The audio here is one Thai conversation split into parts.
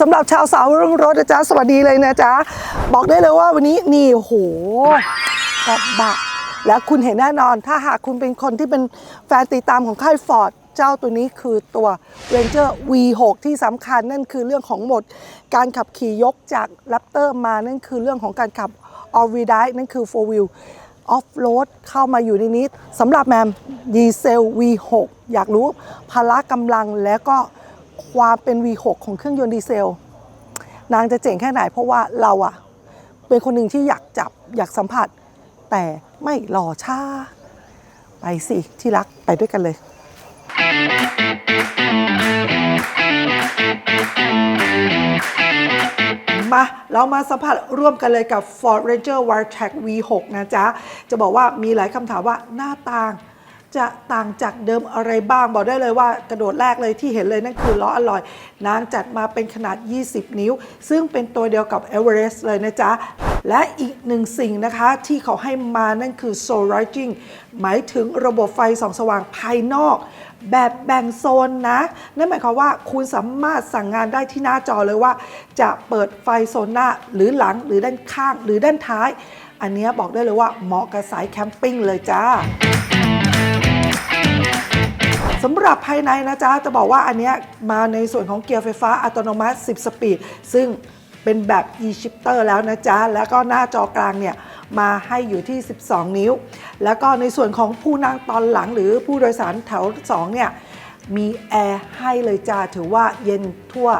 สำหรับชาวสาวรุ่งรถนะจ๊ะสวัสดีเลยนะจ๊ะบอกได้เลยว่าวันนี้นี่โหกระบะและคุณเห็นแน่นอน ถ้าหากคุณเป็นคนที่เป็นแฟนติดตามของค่ายฟอร์ดเจ้าตัวนี้คือตัว Ranger V6 ที่สำคัญนั่นคือเรื่องของหมด การขับขี่ยกจาก Raptor มานั่นคือเรื่องของการขับ All Wheel Drive นั่นคือ4 Wheel ออฟโรดเข้ามาอยู่ในนี้สำหรับแมมดีเซล V6 อยากรู้พละกำลังและก็ ความเป็น V6 ของเครื่องยนต์ดีเซล นางจะเจ๋งแค่ไหน เพราะว่าเราอะเป็นคนหนึ่งที่อยากจับอยากสัมผัส แต่ไม่รอช้า ไปสิที่รักไปด้วยกันเลย มาเรามาสัมผัสร่วมกันเลยกับ Ford Ranger Wildtrak V6 นะจ๊ะ จะบอกว่ามีหลายคำถามว่าหน้าต่าง จะต่างจากเดิมอะไรบ้าง บอกได้เลยว่ากระโดดแรกเลยที่เห็นเลยนั่นคือล้ออลลอยนางจัดมาเป็นขนาด 20 นิ้ว ซึ่งเป็นตัวเดียวกับ Everest เลยนะจ๊ะ และอีกหนึ่งสิ่งนะคะที่เขาให้มานั่นคือ Soul i g i n g หมายถึงระบบไฟส่องสว่างภายนอก แบบแบ่งโซนนะ นั่นหมายความว่าคุณสามารถสั่งงานได้ที่หน้าจอเลยว่า จะเปิดไฟโซนหน้าหรือหลังหรือด้านข้างหรือด้านท้าย อันนี้บอกได้เลยว่าเหมาะกับสายแคมปิ้งเลยจ้า สำหรับภายในนะจ๊ะ จะบอกว่าอันเนี้ยมาในส่วนของเกียร์ไฟฟ้าอัตโนมัติ 10 สปีด ซึ่งเป็นแบบ e-shifter แล้วนะจ๊ะ แล้วก็หน้าจอกลางเนี่ยมาให้อยู่ที่ 12 นิ้ว แล้วก็ในส่วนของผู้นั่งตอนหลังหรือผู้โดยสารแถว 2 เนี่ย มีแอร์ให้เลยจ้า ถือว่าเย็นทั่ว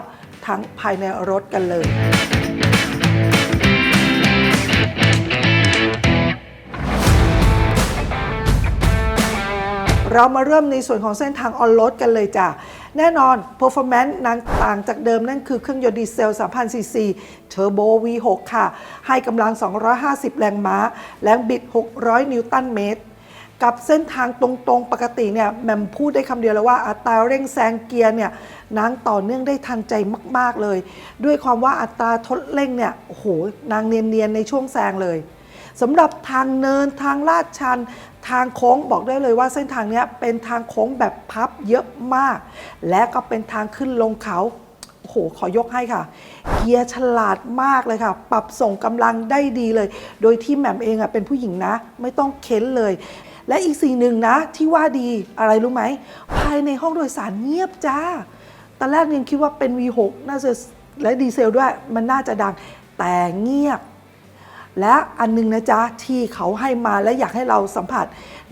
ทั้งภายในรถกันเลย เรามาเริ่มในส่วนของเส้นทางออนโรดกันเลยจ้ะ แน่นอน performance นางต่างจากเดิมนั่นคือเครื่องยนต์ดีเซล 3,000 ซีซี Turbo V6 ค่ะ ให้กำลัง 250 แรงม้า แรงบิด 600 นิวตันเมตร กับเส้นทางตรงๆ ปกติเนี่ยแมมพูดได้คำเดียวแล้วว่าอัตราเร่งแซงเกียร์เนี่ยนางต่อเนื่องได้ทันใจมาก ๆเลย ด้วยความว่าอัตราทดเร่งเนี่ยโอ้โหนางเนียนๆในช่วงแซงเลยสำหรับทางเนินทางลาดชัน ทางโค้งบอกได้เลยว่าเส้นทางนี้เป็นทางโค้งแบบพับเยอะมาก และก็เป็นทางขึ้นลงเขาโอ้โหขอยกให้ค่ะ เกียร์ฉลาดมากเลยค่ะ ปรับส่งกำลังได้ดีเลย โดยที่แหม่มเองอะเป็นผู้หญิงนะ ไม่ต้องเค้นเลย และอีกสิ่งหนึ่งนะ ที่ว่าดีอะไรรู้ไหม ภายในห้องโดยสารเงียบจ้าตอนแรกยังคิดว่าเป็น V6 น่าจะและดีเซลด้วยมันน่าจะดังแต่เงียบ และอันหนึงนะจ๊ะ ที่เขาให้มาและอยากให้เราสัมผัส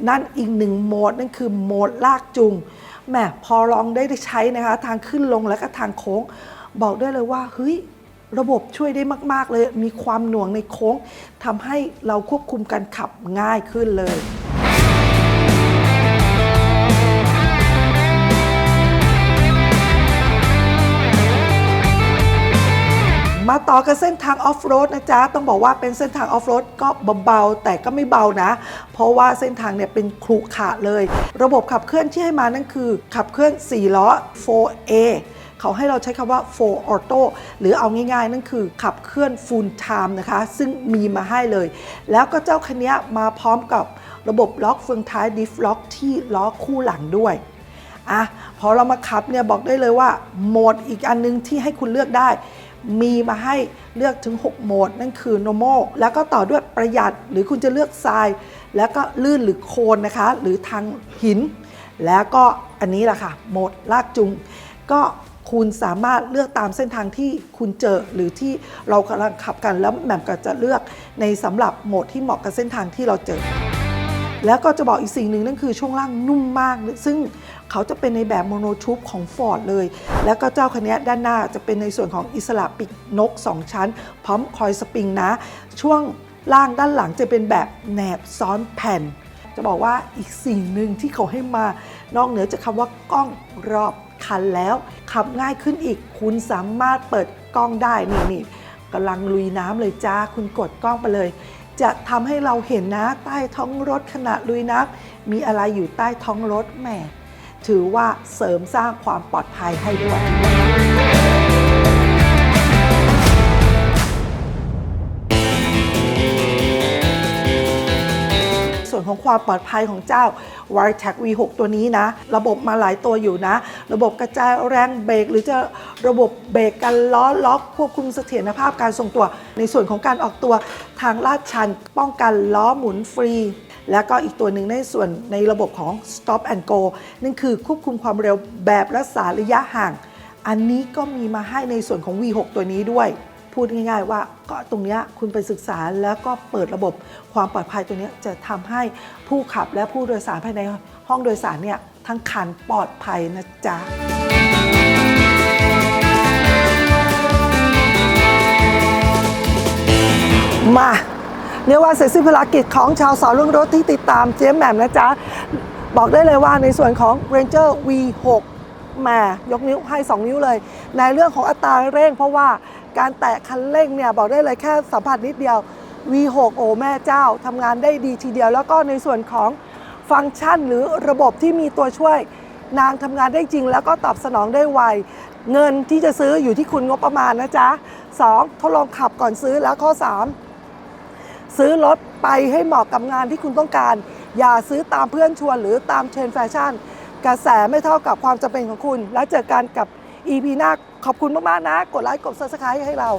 นั่นอีกหนึ่งโหมด นั่นคือโหมดลากจูงแหมพอลองได้ใช้นะคะ ทางขึ้นลงและก็ทางโค้ง บอกได้เลยว่าเฮ้ยระบบช่วยได้มาก ๆ เลยมีความหน่วงในโค้งทำให้เราควบคุมการขับง่ายขึ้นเลย อกันเส้นทางออฟโรดนะจ๊ะ ต้องบอกว่าเป็นเส้นทางออฟโรดก็เบาๆแต่ก็ไม่เบานะ เพราะว่าเส้นทางเนี่ยเป็นครุขระเลย ระบบขับเคลื่อนที่ให้มานั่นคือ ขับเคลื่อน 4 ล้อ 4A เขาให้เราใช้คำว่า4 Auto หรือเอาง่ายๆ นั่นคือขับเคลื่อน Full Time นะคะ ซึ่งมีมาให้เลย แล้วก็เจ้าคันนี้มาพร้อมกับระบบล็อกเฟืองท้ายดิฟล็อกที่ล้อคู่หลังด้วยอะพอเรามาขับเนี่ยบอกได้เลยว่าโหมดอีกอันนึงที่ให้คุณเลือกได้ มีมาให้เลือกถึง 6 โหมด นั่นคือ normal แล้วก็ต่อด้วยประหยัดหรือคุณจะเลือกทราย แล้วก็ลื่นหรือโคนนะคะ หรือทางหิน แล้วก็อันนี้แหละค่ะ โหมดลากจุง ก็คุณสามารถเลือกตามเส้นทางที่คุณเจอหรือที่เรากำลังขับกันแล้วแหม่มก็จะเลือกในสำหรับโหมดที่เหมาะกับเส้นทางที่เราเจอ แล้วก็จะบอกอีกสิ่งหนึ่งนั่นคือช่วงล่างนุ่มมาก ซึ่ง เขาจะเป็นในแบบโมโนทูบของ Ford เลย แล้วก็เจ้าคันนี้ด้านหน้าจะเป็นในส่วนของอิสระปีกนก 2 ชั้น พร้อมคอยสปริงนะ ช่วงล่างด้านหลังจะเป็นแบบแหนบซ้อนแผ่น จะบอกว่าอีกสิ่งหนึ่งที่เขาให้มานอกเหนือจากคำว่ากล้องรอบคันแล้วขับง่ายขึ้นอีก คุณสามารถเปิดกล้องได้นี่นี่กำลังลุยน้ำเลยจ้า คุณกดกล้องไปเลย จะทำให้เราเห็นนะใต้ท้องรถขณะลุยน้ำมีอะไรอยู่ใต้ท้องรถแหม ถือว่าเสริมสร้างความปลอดภัยให้ด้วยส่วนของความปลอดภัยของเจ้า w i r e t a g V6 ตัวนี้นะ ระบบมาหลายตัวอยู่นะ ระบบกระจายแรงเบรกหรือจะระบบเบรกกันล้อล็อกควบคุมเสถียรภาพการทรงตัว ในส่วนของการออกตัวทางลาดชันป้องกันล้อหมุนฟรี แล้วก็อีกตัวหนึ่งในส่วนในระบบของ stop and go นั่นคือควบคุมความเร็วแบบรักษาระยะห่าง อันนี้ก็มีมาให้ในส่วนของ V6 ตัวนี้ด้วย พูดง่ายๆว่าก็ตรงนี้คุณไปศึกษาแล้วก็เปิดระบบความปลอดภัยตัวนี้จะทำให้ผู้ขับและผู้โดยสารภายในห้องโดยสารเนี่ยทั้งคันปลอดภัยนะจ๊ะมา เรียว่าเสร็จสิ้นภารกิจของชาวสาวรุ่งรถที่ติดตามเจ๊แหม่มนะจ๊ะ บอกได้เลยว่าในส่วนของ Ranger V6 แหมยกนิ้วให้ 2 นิ้วเลย ในเรื่องของอัตราเร่ง เพราะว่าการแตะคันเร่งเนี่ยบอกได้เลยแค่สัมผัสนิดเดียว V6 โอ้แม่เจ้าทำงานได้ดีทีเดียว แล้วก็ในส่วนของฟังก์ชันหรือระบบที่มีตัวช่วยนางทำงานได้จริง แล้วก็ตอบสนองได้ไวเงินที่จะซื้ออยู่ที่คุณงบประมาณนะจ๊ะ 2. ทดลองขับก่อนซื้อแล้วข้อ 3 ซื้อรถไปให้เหมาะกับงานที่คุณต้องการ อย่าซื้อตามเพื่อนชวนหรือตามเทรนด์แฟชั่น กระแสไม่เท่ากับความจำเป็นของคุณ แล้วเจอกันกับ EP หน้าขอบคุณมาก ๆ นะ กดไลค์กด Subscribe ให้เรา